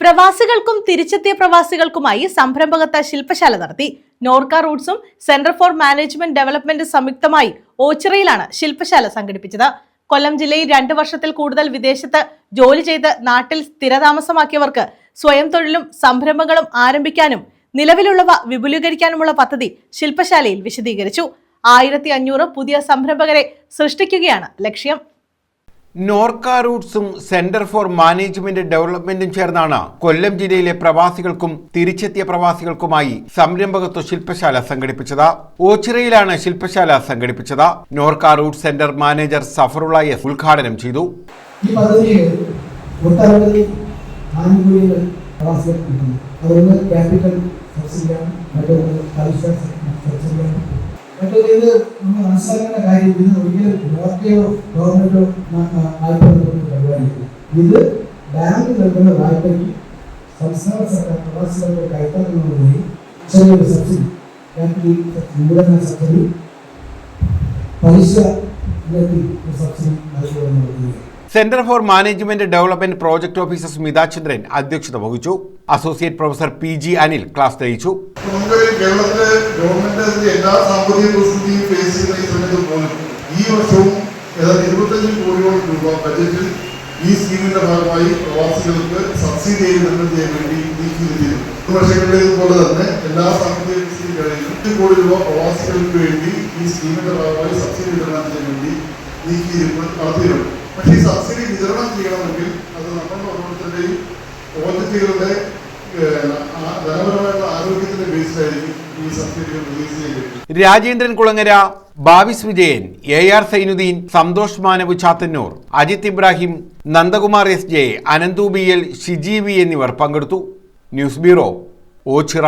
പ്രവാസികൾക്കും തിരിച്ചെത്തിയ പ്രവാസികൾക്കുമായി സംരംഭകത്വ ശില്പശാല നടത്തി. നോർക്ക റൂട്ട്സും സെന്റർ ഫോർ മാനേജ്മെന്റ് ഡെവലപ്മെന്റ് സംയുക്തമായി ഓച്ചിറയിലാണ് ശില്പശാല സംഘടിപ്പിച്ചത്. കൊല്ലം ജില്ലയിൽ രണ്ട് വർഷത്തിൽ കൂടുതൽ വിദേശത്ത് ജോലി ചെയ്ത് നാട്ടിൽ സ്ഥിരതാമസമാക്കിയവർക്ക് സ്വയം തൊഴിലും സംരംഭങ്ങളും ആരംഭിക്കാനും നിലവിലുള്ളവ വിപുലീകരിക്കാനുമുള്ള പദ്ധതി ശില്പശാലയിൽ വിശദീകരിച്ചു. ആയിരത്തി അഞ്ഞൂറ് പുതിയ സംരംഭകരെ സൃഷ്ടിക്കുകയാണ് ലക്ഷ്യം. നോർക്ക റൂട്ട്സും സെന്റർ ഫോർ മാനേജ്മെന്റ് ഡെവലപ്മെന്റും ചേർന്നാണ് കൊല്ലം ജില്ലയിലെ പ്രവാസികൾക്കും തിരിച്ചെത്തിയ പ്രവാസികൾക്കുമായി സംരംഭകത്വ ശില്പശാല സംഘടിപ്പിച്ചത്. ഓച്ചിറയിലാണ് ശില്പശാല സംഘടിപ്പിച്ചത്. Norka root centre manager Safarulla S ഉദ്ഘാടനം ചെയ്തു. ഈ ആനുകൂല്യങ്ങൾ പ്രവാസികൾക്ക് അതൊന്ന് ക്യാപിറ്റൽ സബ്സിഡിയാണ് മറ്റൊന്ന് സബ്സിഡിയാണ്. മറ്റൊന്ന് ഇത് നമ്മൾ മനസ്സിലാക്കേണ്ട കാര്യം ഇത് ഒരിക്കലും ഗവൺമെന്റോ വായ്പ നൽകുന്ന ഇത് ബാങ്ക് നൽകുന്ന വായ്പയ്ക്ക് സംസ്ഥാന സർക്കാർ പ്രവാസികളുടെ കൈത്തറുന്നതുവഴി ചെറിയൊരു സബ്സിഡി ക്യാപിറ്റൽ മൂലധന സബ്സിഡി പലിശ centre for management development project officer Smitha Chandran അധ്യക്ഷത വഹിച്ചു. Associate professor P G Anil class നയിച്ചു നമുക്ക് കേരളത്തിലെ ഗവൺമെന്റ് അതിന്റെ എല്ലാ സാമ്പത്തിക പ്രതിസന്ധിയും ഫേസ് ചെയ്യുന്ന ഈ സമയത്ത് പോലും ഈ വർഷവും ഏതാണ്ട് ഇരുപത്തഞ്ച് കോടിയോളം രൂപ ബജറ്റിൽ ഈ സ്കീമിന്റെ ഭാഗമായി പ്രവാസികൾക്ക് സബ്സിഡി നൽകുന്നതിന് വേണ്ടി നീക്കിയിരുന്നു വർഷങ്ങളിലേതുപോലെ തന്നെ എല്ലാ സാമ്പത്തിക പ്രതിസന്ധികളിലും അഞ്ച് കോടി രൂപ പ്രവാസികൾക്ക് വേണ്ടി ഈ സ്കീമിന്റെ ഭാഗമായി സബ്സിഡി വിതരണം ചെയ്യാൻ വേണ്ടി നീക്കിയിരുന്നു നടത്തിയിട്ടുണ്ട് പക്ഷേ ഈ സബ്സിഡി വിതരണം ചെയ്യണമെങ്കിൽ അത് നമ്മുടെ ഓരോരുത്തരുടെയും പ്രോജക്റ്റുകളുടെ ഏഹ്, Rajendran Kulangara Bavis Vijayan A R Sainuddin Santhosh Manav Chathannoor Ajith Ibrahim Nandakumar S J Ananthu B L Shiji V എന്നിവർ പങ്കെടുത്തു. News bureau Ochira.